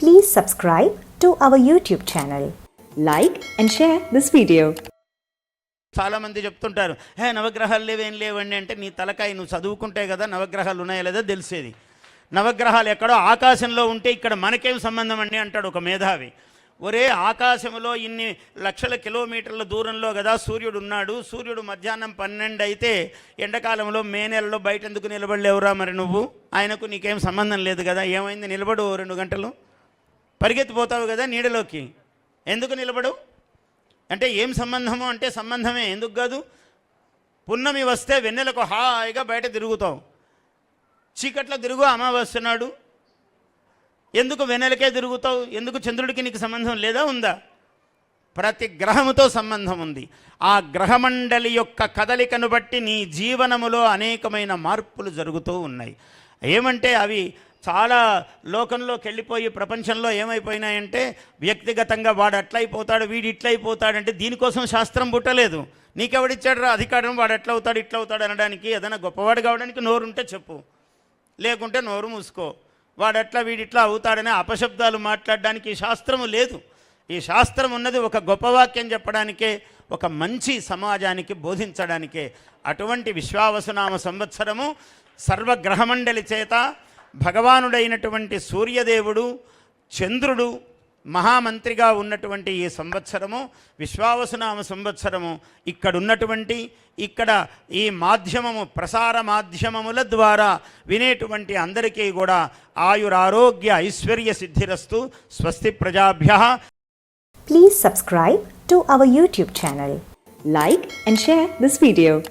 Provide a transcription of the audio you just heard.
Please subscribe to our YouTube channel. Like and share this video. చాలా మంది చెప్తుంటారు హే నవగ్రహాలు లేవేం లేవండి అంటే నీ తలకాయ నువ్వు చదువుకుంటే కదా నవగ్రహాలు ఉన్నాయా లేదా తెలిసేది. నవగ్రహాలు ఎక్కడో ఆకాశంలో ఉంటే ఇక్కడ మనకేం సంబంధం అండి? అంటాడు ఒక మేధావి. ఒరే ఆకాశంలో ఇన్ని లక్షల కిలోమీటర్ల దూరంలో కదా సూర్యుడు ఉన్నాడు. సూర్యుడు మధ్యాహ్నం పన్నెండు అయితే ఎండాకాలంలో మే నెలలో బయట ఎందుకు నిలబడలేవురా మరి నువ్వు? ఆయనకు నీకేం సంబంధం లేదు కదా? ఏమైంది? నిలబడు ఓ రెండు గంటలు. పరిగెత్తిపోతావు కదా నీడలోకి. ఎందుకు నిలబడు అంటే ఏం సంబంధము? అంటే సంబంధమే. ఎందుకు కాదు? పున్నమి వస్తే వెన్నెలకు హాయిగా బయట తిరుగుతావు. చీకట్లో తిరుగు అమావాస్య నాడు. ఎందుకు వెన్నెలకే తిరుగుతావు? ఎందుకు చంద్రుడికి నీకు సంబంధం లేదా? ఉందా? ప్రతి గ్రహముతో సంబంధం ఉంది. ఆ గ్రహమండలి యొక్క కదలికను బట్టి నీ జీవనములో అనేకమైన మార్పులు జరుగుతూ ఉన్నాయి. ఏమంటే అవి చాలా లోకంలోకి వెళ్ళిపోయి ప్రపంచంలో ఏమైపోయినాయంటే వ్యక్తిగతంగా వాడు అట్లయిపోతాడు వీడు ఇట్లయిపోతాడంటే దీనికోసం శాస్త్రం పుట్టలేదు. నీకెవడిచ్చాడు రా అధికారం? వాడు ఎట్లా అవుతాడు ఇట్లా అనడానికి ఏదైనా గొప్పవాడు కావడానికి నోరు ఉంటే చెప్పు. లేకుంటే నోరు మూసుకో. వాడెట్లా వీడిట్లా అవుతాడనే అపశబ్దాలు మాట్లాడడానికి ఈ శాస్త్రము లేదు. ఈ శాస్త్రం ఉన్నది ఒక గొప్ప వాక్యం చెప్పడానికే ఒక మంచి సమాజానికి బోధించడానికే. అటువంటి విశ్వావసునామ సంవత్సరము సర్వగ్రహమండలి చేత భగవానుడైనటువంటి సూర్యదేవుడు చంద్రుడు మహామంత్రిగా ఉన్నటువంటి ఈ సంవత్సరము విశ్వావసునామ సంవత్సరము ఇక్కడ ఉన్నటువంటి ఇక్కడ ఈ మాధ్యమము ప్రసార మాధ్యమముల ద్వారా వినేటువంటి అందరికీ కూడా ఆయురారోగ్య ఐశ్వర్య సిద్ధిరస్తు. స్వస్తి ప్రజాభ్య. Please subscribe to our YouTube channel like and share this video